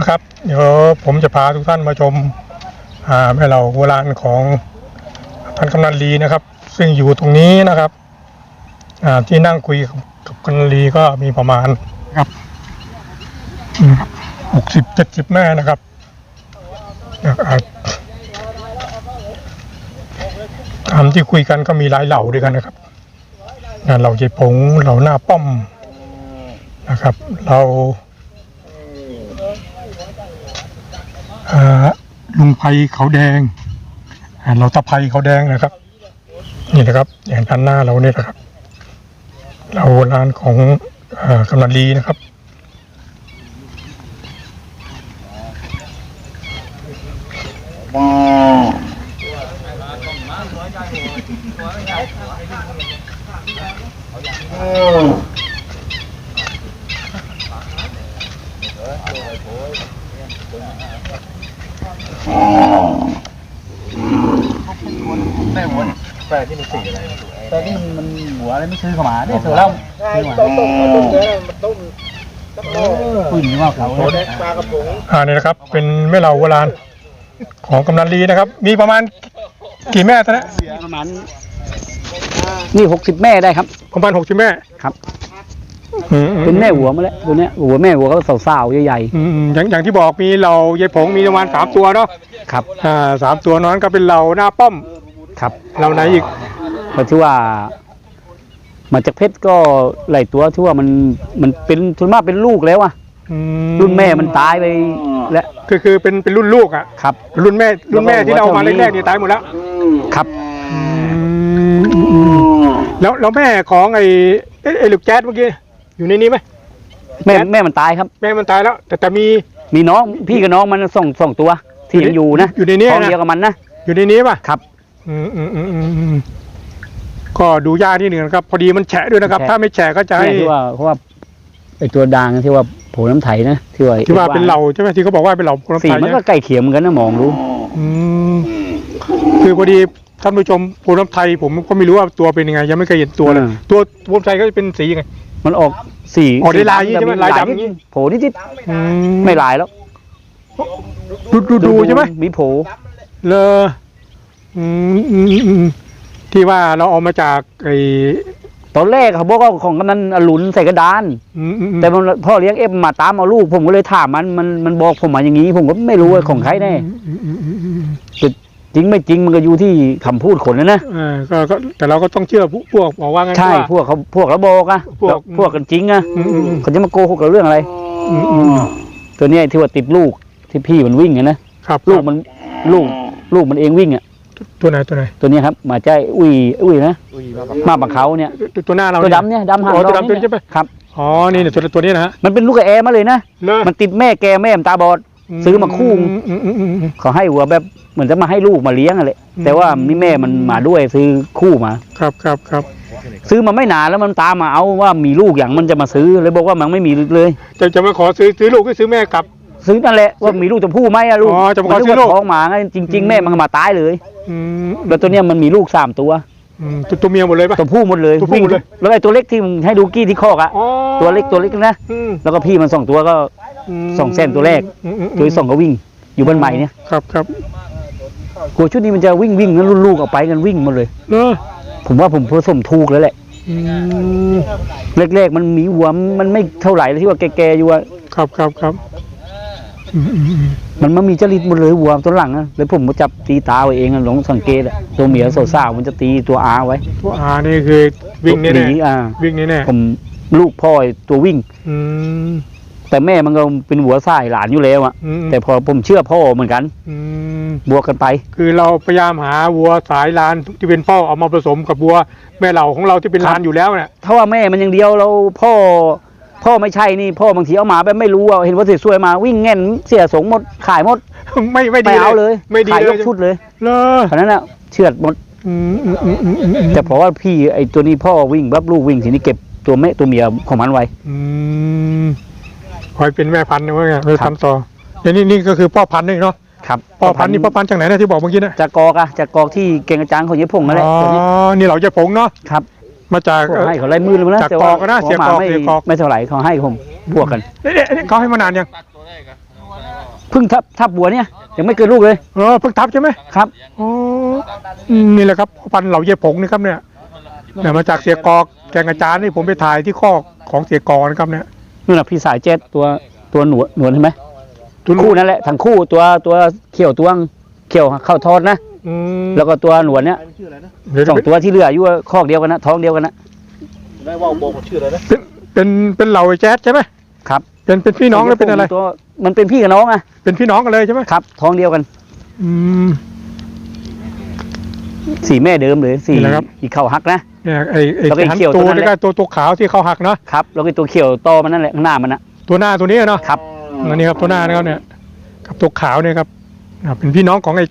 นะครับเดี๋ยวผมจะพาทุกท่านมาชมอ่าแม่เหล่าโบราณของพันกำนันลีนะครับ ซึ่งอยู่ตรงนี้นะครับอ่าที่นั่งคุยกับกับกำนันลีก็มีประมาณครับหกสิบเจ็ดสิบแม่นะครับนะครับตามที่คุยกันก็มีหลายเหล่าด้วยกันนะครับอ่าเหล่าเจผงเหล่าหน้าป้อมนะครับ เรา อ่า ลุงไพเขาแดงเราตะไพเขาแดงนะครับ นี่นะครับอย่างด้านหน้าเราเนี่ยนะครับ เราร้านของอกำนันลีนะครับแต่ หัวแต่ที่มันสีอะไร แต่ที่มันมันหัวอะไรไม่ซื้อเข้ามาได้เสือแล้วซื้อมาต้มต้มต้มเนื้อมันต้มปืนว่าเขาเลยปลากระพงอ่านี่นะครับ เป็นแม่เหล่าโบราณของกำนันลีนะครับ มีประมาณกี่แม่ตอนนี้ประมาณนี่หกสิบแม่ได้ครับ ประมาณหกสิบแม่ครับอืมเป็นแม่หัวมาแล้วตัวเนี้ยหัวแม่หัวก็สาวๆใหญ่อืมอย่างอย่างที่บอกมีเหล่ายายผงมีประมาณสามตัวเนาะๆครับอ่าสามตัวนั้นก็เป็นเหล่าหน้าป้อม ครับเหล่าไหนอีกเพราะที่ว่า มาจากเพชรก็หลายตัวที่ว่ามันมันเป็นทุนมากเป็นลูกแล้วอะอืรุ่นแม่มันตายไปแล้วคือคือเป็นเป็นรุ่นลูกอะ ครับ รุ่นแม่รุ่นแม่ที่เราเอามาแล้วก็แรกๆนี่ตายหมดแล้วครับ แล้วแล้วแม่ของไอ้เอ๊ะไอ้ลูกแจ๊ดเมื่อกี้อยู่ในนี้ไหม แม่แม่มันตายครับ แม่มันตายแล้ว แต่แต่มี มีน้องพี่กับน้องมันส่งส่งตัว ที่ยังอยู่นะอยู่ในนี้ท้องนะเดียวกับมันนะอยู่ในนี้ป่ะครับ อืมอืมอืมอืมอืมก็ดูยากที่หนึ่งนะครับ พอดีมันแฉะด้วยนะครับ แฉะ ถ้าไม่แฉะก็จะให้เนี่ยที่ว่าเพราะว่าไอตัวด่างที่ว่าโผล่น้ำไถนะที่ว่าที่ว่าเป็นเหล่าใช่ไหมที่เขาบอกว่าเป็นเหล่าคนสีไทยมันเนี่ยก็ใกล้เคียงเหมือนกันนะมองดูอืมคือพอดีท่านผู้ชมภูน้ำไทย ผมก็ไม่รู้ว่าตัวเป็นยังไง ยังไม่เคยเห็นตัวเลยอืมตัวภูน้ำไทยก็จะเป็นสียังไง มันออกสีออกได้ลายสีใช่ไหมดำลายดำนิอย่างนี้โผล่นิดอืๆไม่ลายแล้วดูดูดูใช่ไหมมีโผล่เลอ อืมอืมอืมที่ว่าเราเอามาจากไอ้ตอนแรกเขาบอกว่าของกำนันอรุณใส่กระดาน อืมอืมอืมแต่มันพ่อเลี้ยงเอฟมาตามเอาลูก ผมก็เลยถามมันมันมันบอกผมมาอย่างนี้ ผมก็ไม่รู้ว่าของใครแน่อืมอืมอืมอืมจริงไม่จริงมันก็อยู่ที่คำพูดคนนะนะเออก็ก็แต่เราก็ต้องเชื่อพวกพวกบอกว่างั้นใช่ว่า พวกเขาพวกเราบอกอะพวก พวกกันจริงอะอืมอืมอืม เขาจะมาโกหกเราเรื่องอะไร อืมอืม ตัวเนี้ยที่ว่าติดลูกที่พี่มันวิ่งอะนะครับลูกมันลูกลูกมันเองวิ่งอะ ตัวไหนตัวไหนตัวเนี้ยครับมาใจอุ้ยอุ้ยนะมาบังเขาเนี่ยตัวตัวหน้าเราตัวดำเนี่ยดำหางอ๋อตัวเราดำตัวนี้เนี่ยใช่ไหมครับอ๋อนี่เนี่ยตัวตัวนี้นะฮะมันเป็นลูกกระแอมาเลยนะเลอมันติดแม่แกแม่มันตาบอด ซื้อมาคู่อืมอืมอืมอืมอืมเขาให้หัวแบบเหมือนจะมาให้ลูกมาเลี้ยงอะไรอืมแต่ว่ามีแม่มันมาด้วยซื้อคู่มา ครับครับครับซื้อมาไม่นานแล้วมันตามมาเอาว่ามีลูกอย่างมันจะมาซื้อเลยบอกว่ามันไม่มีเลย จะจะมาขอซื้อซื้อลูกก็ซื้อแม่กลับ ซื้อนั่นแหละว่ามีลูกจะพูดไหมอะลูกอ๋อจะมาขอนึซื้อลูกว่าท้องหมาไงจริง ๆ แม่มันก็มาตายเลยอืมแล้วตัวเนี้ยมันมีลูกสามตัวอืมตัวตัวเมียหมดเลยปะ ตัวผู้หมดเลยตัวผู้หมดเลย แล้วไอ้ตัวเล็กที่มึงให้ดูกี้ที่คอกอะอ๋อตัวเล็กตัวเล็กนะอืมแล้วก็พี่มันสองตัวก็ มสองเส้นตัวแรก อืมอืมตัวที่สองก็วิ่ง อยู่บ้านใหม่เนี่ยครับครับกลัวชุดนี้มันจะวิ่งวิ่งแล้วลูกๆออกไปกันวิ่งหมดเลย เนอะผมว่าผมผสมถูกแล้วแหละอืมแรกๆมันมีหัวมันไม่เท่าไหร่เลยที่ว่าแก่ๆอยู่อะครับครับครับอื มอืมอืมมันมันมีจริตหมดเลยหัวตัวหลังอะเลยผมก็จับตีตาไว้เองอะลองสังเกตอะตัวเมียสาวๆมันจะตีตัวอาไว้ ตัวอานี่คือวิ่งแน่หนีอ่า ๆวิ่งแน่ผมลูกพ่อตัววิ่ง ๆอืมแต่แม่มันก็เป็นหัวสายหลานอยู่แล้วอะอืมแต่พอผมเชื่อพ่อเหมือนกัน อืมบวกกันไป คือเราพยายามหาวัวสายลานที่เป็นพ่อเอามาผสมกับวัวแม่เหล่าของเราที่เป็นครับลานอยู่แล้วเนี่ยถ้าว่าแม่มันอย่างเดียวเราพ่อ พ่อไม่ใช่นี่พ่อบางทีเอามาแบบไม่รู้อะเห็นว่าสวยๆมาวิ่งแง่นเสียสงหมดขายหมดไม่ไม่ไปดีเอาเลยไม่ดีขายเลยกชุดเลยเลอเพราะนั้นอะเชือดหมดอืมอืมอืมอืมอืมอืมแต่เพราะว่าพี่ไอ้ตัวนี้พ่อวิ่งบับลูกวิ่งทีนี้เก็บตัวแม่ตัวเมียของมันไว้อืมคอยเป็นแม่พันธุ์นะว่าไงไปครับทำต่อเดี๋ยวนี้นี่ก็คือพ่อพันธุ์นี่เนาะครับพ่อพันธุ์นี่พ่อพันธุ์จากไหนนะที่บอกเมื่อกี้นะจากกอกอะจากกอกที่เก่งอาจารย์ของเย็บพงนั่นแหละอ๋อตัวนี้นี่เราจะผงเนาะครับ มาจากพวกให้เขาไล่มือเลยนะจากแต่ว่ากอกอะนะเสียขกอกไม่เสียกอกไม่เท่าไหร่เขาให้ผมบวกกันเอ๊ะเอ๊ะเอ๊ะเขาให้มานานยังเพิ่งทับทับบัวเนี่ยยังไม่เกิดลูกเลยเออเพิ่งทับใช่ไหมครับอ๋ออืมนี่แหละครับพ่อพันธุ์เหล่าเย่ผงนี่ครับเนี่ยเนี่ยมาจากเสียกอแกงอาจารย์นี่ผมไปถ่ายที่ข้อกของเสียกอนะครับเนี่ยนู่นน่ะพี่สายเจ็ดตัวตัวหนวดหนวดเห็นไหมตัวลูคู่กนั่นแหละทั้งคู่ตัวตัวเขียวตวงเขียวเข้าทอดนะ อืมแล้วก็ตัวหนวดเนี่ยเดี๋ยวสองตัวที่เหลืออยู่คอกเดียวกันนะท้องเดียวกันนะได้ว่าโบกชื่ออะไรนะเป็นเป็นเป็นเหล่าไอ้แจ๊ดใช่ไหมครับเป็นเป็นพี่น้องหรือเป็นอะไร ตัวมันเป็นพี่กับน้องอะเป็นพี่น้องกันเลยใช่ไหมครับท้องเดียวกันอืม สีแม่เดิมเลยสีนี่แหละครับ อีกเข่าหักนะ เนี่ยไอ้ไอ้แล้วก็ไอ้หันเขียวตัวตัวนั้นนี่แหก็ละ ตัวตัวขาวที่เขาหักเนาะครับแล้วก็ตัวเขียวโตมันนั่นแหละข้างหน้ามันนะ ตัวหน้าตัวนี้เนาะครับ อันนี้ครับตัวหน้านะครับเนี่ยกับตัวขาวเนี่ยครับอ่าเป็นพี่น้องของไอ้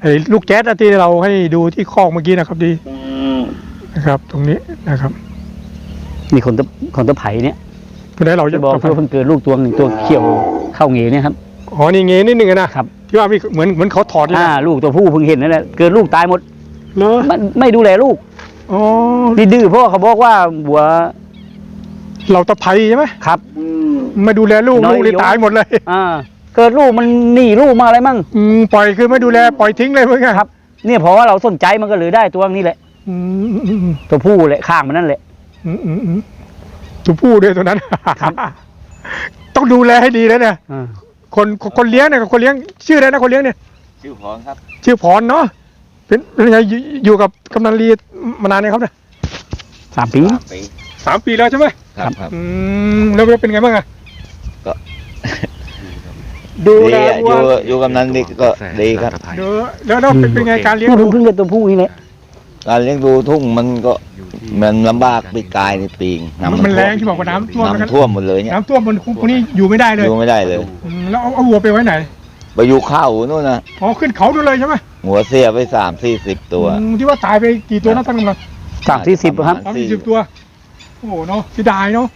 ไอ้ลูกแจ๊ดอะที่เราให้ดูที่คอกเมื่อกี้นะครับดีนะครับ ตรงนี้นะครับนี่คนตะคนตะไผ่เนี่ยเพราะฉะนั้นเราจะจะบอกเพื่อเพิ่งเกิดลูกตัวหนึ่งตัวเขียวเข้าเงี้เนี่ยครับอ๋อนี่เงี้นิดนึงอะนะครับที่ว่ามีเหมือนเหมือนเขาถอดเลยอ่านะลูกตัวผู้เพิ่งเห็นนั่นแหละเกิดลูกตายหมดเลอไม่ไม่ดูแลลูกอ๋อนี่ดื้อเพราะว่าเขาบอกว่าบัวเราตะไคร้ใช่ไหมครับไม่ดูแลลูกน้อยลูกเลยยกตายหมดเลย อ่า เกิดลูกมันหนีลูกมาอะไรมั่งอืมปล่อยคือไม่ดูแลปล่อยทิ้งเลยเพื่อนครับ เนี่ยเพราะว่าเราสนใจมันก็เลยได้ตัวนี้แหละอืมอืมอืมตัวผู้แหละข้างมันนั่นแหละ อืมอืมอืมตัวผู้ด้วยตัวนั้น ครับ ต้องดูแลให้ดีนะเนี่ยอ่าคนคนคนเลี้ยงเนี่ยคนเลี้ยงชื่ออะไรนะคนเลี้ยงเนี่ย ชื่อพรครับ ชื่อพรเนาะเป็นเป็นไงอยู่อยู่กับกำนันลีมานานเนี่ยงครับเนี่ยสามปี สามปีสามปีแล้วใช่ไหมครับครับอืมแล้วเป็นไงบ้างอะก็ ดูดีแลอะอวัวยู่อยู่กำนันดีก็ดีครับ เดี๋ยวแล้วแล้วเป็นเป็นไงการเลี้ยงเนี่ยดูเพิ่งเพิ่งเกิดตัวผู้นี่แหละการเลี้ยงดูทุ่งมันก็มันลำบากปีกายในปีงน้ำมันแรงที่บอกว่าน้ำท่วมนะครับน้ำท่วมหมดเลยเนี่ยน้ำท่วมมันพวกนี้อยู่ไม่ได้เลยอยู่ไม่ได้เลย อืมแล้วเอาเอาวัวไปไว้ไหนไปอยู่ข้าวนู่นนะอ๋อขึ้นเขาดูเลยใช่ไหมหัวเสียไปสามสี่สิบตัวอืมที่ว่าตายไปกี่ตัวนะท่านกำนันสามสี่สิบครับ สามสี่สิบตัว โอ้โหเนาะเสียดายเนาะ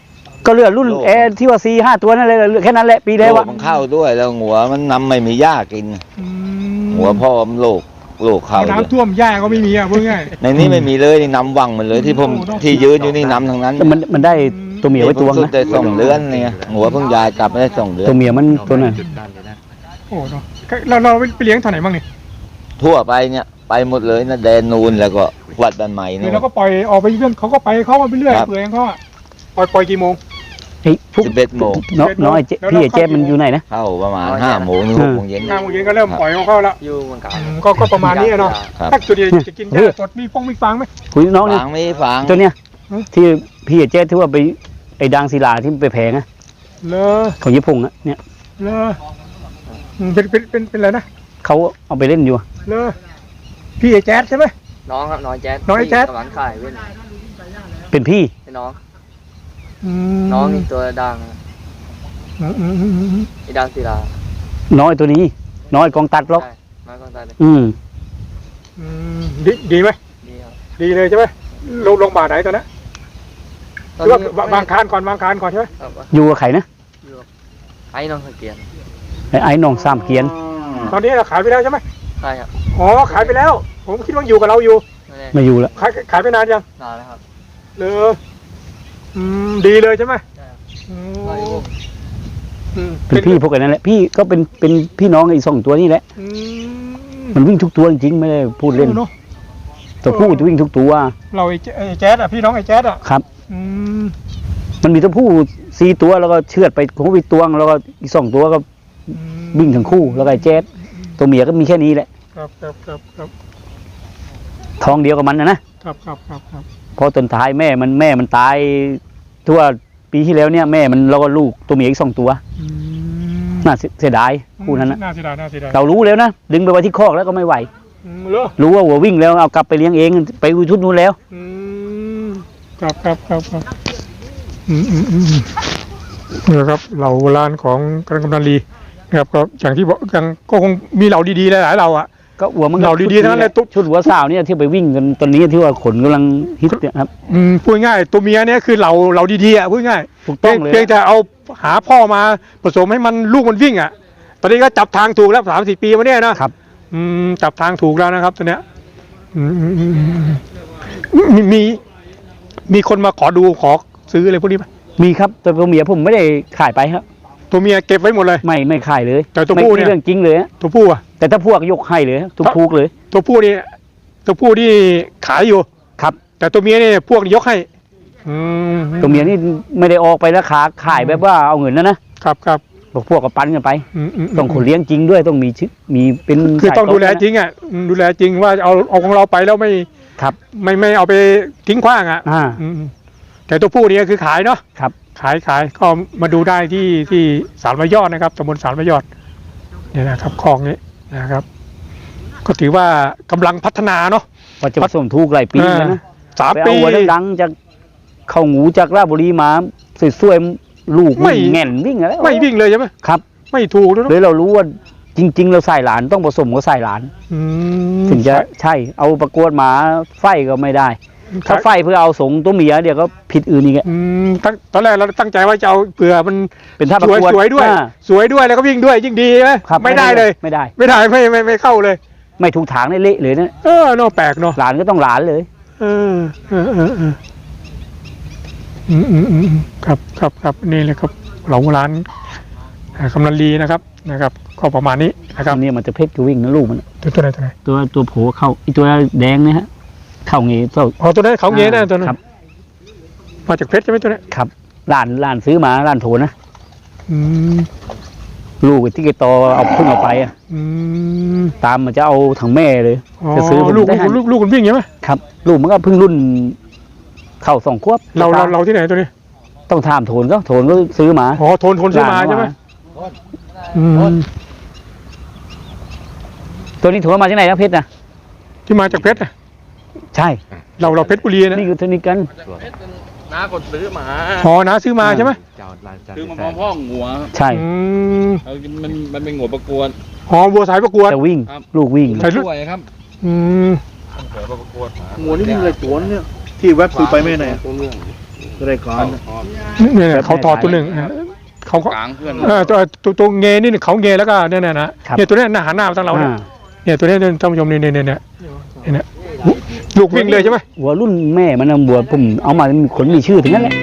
ก็เหลือรุ่นแอร์ที่ว่าสี่ห้าตัวนั่นเลยเหลือแค่นั้นแหละปีแล้วโรอะคมันเข้าด้วยแล้วหัวมันนำไม่มีหญ้ากิน อืมหัวพ่อมันโรคโรคเข้าเอาด้วยน้ำท่วมหญ้าก็ไม่มีอะพูดง่าย ในนี้ไม่มีเลยนี่น้ำวังหมันเลยที่ผมโอ้โห ที่ยืนอยู่นี่น้ำทั้งนั้นแต่มันมันได้ตัวเมียไว้ตัวพิ่งนะได้สองเดือนเนี่ยหัวเพิ่งยายกลับไม่ได้สองเดือนตัวเมียมันตัวนั้นโอ้เนาะเราเราไปเลี้ยงเท่าไหร่บ้างนี่ทั่วไปเนี่ยไปหมดเลยนะแดนนูนแล้วก็วัดบ้านใหม่คืนู่อน เราก็ปล่อยออกไปเรื่อยเขาก็ไปเขามาไปเรื่อยครับ เปื่อยของเขาอะปล่อยปล่อยกี่โมง เฮ้ยพวกสิบเอ็ดโมงน้องน้องไอ้เจ๊พี่ไอ้เจ๊มันอยู่ไหนนะ เข้าประมาณห้าโมงถึงหกโมงเย็น ห้าโมงเย็นก็เริ่มปล่อยของเขาแล้วอยู่เมืองกาญอืมก็ก็ประมาณนี้อะเนาะครับ ถ้าส่วนใหญ่จะกินหญ้าสดมีฟงมีฟางไหม คุยน้องเนี่ยฟางไม่ฟางตัวเนี้ยอืมที่พี่ไอ้เจ๊ที่ว่าไปไอ้ดังศิลาที่ไปแพงอะเลอของญี่ปุ่นอะเนี่ยเลออืมเป็นเป็นเป็นเป็นอะไรนะเขาเอาไปเล่นอยู่อะเลอพี่ไอ้แจ๊ดใช่ไหม น้องครับน้องแจ๊ดน้องไอ้แจ๊ดที่กำลังขายเว้นเป็นพี่ไอ้น้อง มน้องนี่ตัวดังอืมอืมอืมอืมไอ้ดังศิลาน้อยตัวนี้ น้อยกองตัดล็อกใช่มาก่อนตายเลยอืม อืมดีดีไหมดีครับดีเลยใช่ไหมลงลงบาทไหนตอนนั้นหรือว่าบวางคานก่อนวางคานก่อนใช่ไหมครับอยู่กับใครนะอยู่กับไอ้น้องสเกียนไอ้ไอ้น้องสามเกียน ตอนนี้เราขายไปแล้วใช่ไหมใช่ครับอ๋อขายไปแล้ว ผมคิดว่าอยู่กับเราอยู่ไม่ได้มาอยู่แล้วขายขายไปนานยังนานแล้วครับเลอ อืมดีเลยใช่ไหมใช่ครับอืมรออยู่อืมเป็นพี่พวกกันนั่นแหละพี่ก็เป็นเป็นพี่น้องไอ้สองตัวนี่แหละอืมมันวิ่งทุกตัวจริงๆไม่ได้พูดเล่นเนาะตัวผู้จะวิ่งทุกตัวเราไอ้แจ๊ไอ้แจ๊ดอะพี่น้องไอ้แจ๊ดอะครับ อืมมันมีตัวผู้สี่ตัวแล้วก็เชือดไปของวิตวงแล้วก็อีกสองตัวก็อืมวิ่งทั้งคู่แล้วก็ไอ้แจ๊ดตัวเมียก็มีแค่นี้แหละครับครับครับครับท้องเดียวกับมันนะนะครับครับครับครับ เพราะตอนท้ายแม่มันแม่มันตายทั่วปีที่แล้วเนี่ยแม่มันแล้วก็ลูกตัวเมียอีกสองตัวอืมน่าเสียเสียดายคู่นั้นนะน่าเสียดายน่าเสียดายเรารู้แล้วนะดึงไปไว้ที่คอกแล้วก็ไม่ไหว อืมเหรอรู้ว่าหัววิ่งแล้วเอากลับไปเลี้ยงเองไปอุทุดนู้นแล้ว อืมครับครับครับครับอืมอืมอืมนี่แหละครับเหล่าโบราณของกำนันลีนะครับก็อย่างที่บอกยังก็คงมีเหล่าดีๆหลายๆเหล่าอะ ก็หัวมันก็เราดีๆทั้งนั้นเลยตุ๊บชุดหัวสาวเนี่ยที่ไปวิ่งกันตอนนี้ที่ว่าขนกำลังฮิตเนี่ยครับ อืมพูดง่ายตัวเมียเนี่ยคือเหล่าเหล่าดีๆอะพูดง่ายถูกเพีต้ยองงเลย เพียงแต่เอาหาพ่อมาผสมให้มันลูกมันวิ่งอะ ตอนนี้ก็จับทางถูกแล้วสามสี่ปีมาเนี่ยนะครับ อืมจับทางถูกแล้วนะครับตัวเนี้ยอืมอืมอืมอืมมีมีมีคนมาขอดูขอซื้ออะไรพวกนี้ไหมมีครับแต่ตัวเมียผมไม่ได้ขายไปครับ ตัวเมียเก็บไว้หมดเลย ไม่ไม่ขายเลยแต่ตัวไม่ผู้ไม่เนี่ย เรื่องจริงเลยอะตัวผู้อะ แต่ถ้าพวกยกให้เลยทุกพูกเลย ตัวผู้นี่ตัวผู้ที่ขายอยู่ ครับ แต่ตัวเมียเนี่ยพวกยกให้อืมตัวเมียนี่ไม่ได้ออกไปราคาขายแบบว่าเอาเงินนะนะครับครับพวกพวกก็ปันกันไปอืมมต้องคนเลี้ยงจริงด้วยต้องมีชื่อมีเป็นคือต้องสายดูแลนะจริงอะอืมดูแลจริงว่าเอาเอาของเราไปแล้วไม่ครับ ไม่ไม่เอาไปทิ้งขว้างอะอ่า อืมแต่ตัวผู้เนี่ยคือขายเนาะครับ ขายขายก็มาดูได้ที่ที่สารมยอดนะครับตำบลสารมยอดเนี่ยนะครับคลองนี้ นะครับ ก็ถือว่ากำลังพัฒนาเนาะพอจะผสมทูกหลายปีแล้วนะสามไปเอาปีหัวดังๆจากเข้างูจากราชบุรีมาสวยๆลูกไม่ วิ่งแง่นวิ่งอะไรไม่วิ่งเลยใช่ไหมครับไม่ถูกแล้วเลเนาะยเรารู้ว่าจริง ๆ เราใส่หลานต้องผสมกับใส่หลาน อืมถึงจะใช่เอาประกวดหมาไฟก็ไม่ได้ ถ้าไฟเพื่อเอาสงตัวเมียเดี๋ยวก็ผิดอื่นอีกอะอืมตั้งตอนแรกเราตั้งใจว่าจะเอาเผื่อมันเป็นท่าปสระวยกวดสวยด้วย อ่าสวยด้วยแล้วก็วิ่งด้วยยิ่งดีไหมครับไม่ได้เลย ไม่ได้ ไม่ได้ไม่ไม่ไม่เข้าเลย ไม่ถูกทางได้เละเลยนะเออเนาะแปลกเนาะหลานก็ต้องหลานเลย เออเออเออเอออืมอืมอืมอืมครับครับครับนี่เลยครับเหลาร้านอ่ากำนันลีนะครับนะครับ ก็ประมาณนี้นะครับอันนี้มันจะเพชรก็วิ่งนะลูกมัน ตัวตัวไหนตัวไหนตัวตัวโผเข้าไอตัวแดงเนี่ยฮะ เข้างี้เจ้า อ๋อตัวนั้นเขาเงี้ยนะตัวนั้นครับ มาจากเพชรใช่ไหมตัวนั้นครับหลานหลานซื้อมาหลานโถนะอืมลูกไอ้ที่แกโตเอาเพิ่งเอาไปอะอืมตามมันจะเอาทั้งแม่เลย อ๋อจะซื้อผมลูกได้ให้ลูกลูกมันวิ่งใช่ไหมครับ ลูกมันก็เพิ่งรุ่น เข้าสองควบเราเราเราที่ไหนตัวนี้ต้องถามโถนก็โถนก็ซื้อมาอ๋อโทนโทนซื้อมาใช่ไหมอืมตัวนี้โถนมาจากไหนนะเพชรนะที่มาจากเพชรน่ะ ใช่เราเราเพชรบุรีนะนี่คือเทคนิคกันน้ากดซื้อมาอ๋อน้าซื้อมาใช่ไหมคือมาพร้อมพ่องหัวใช่อืมเอามันมันเป็นหัวประกวดอ๋อวัวสายประกวด จะวิ่งครับ ลูกวิ่งใส่ลูก ช่วยครับอืมหัวนี่มีอะไรตัวเนี่ยที่เว็บซื้อไปไม่ไหนอะรายการเนี่ยเขาถอดตัวหนึ่งนะเขาก็กลางเพื่อนเออตัวตัวตัวเงยนี่เขาเงยแล้วก็เนี่ยนะนะครับ เนี่ยตัวเนี้ยหน้าหันหน้ามาทางเราเนี่ยอ่าเนี่ยตัวเนี้ยเนี่ยท่านผู้ชมเนี่ยเนี่ยเนี่ยเนี่ยเนี่ย ลูกวิ่งเลยใช่ไหมหัวรุ่นแม่มันนะบัวผมเอามามีคนมีชื่อถึงนั้นแหละ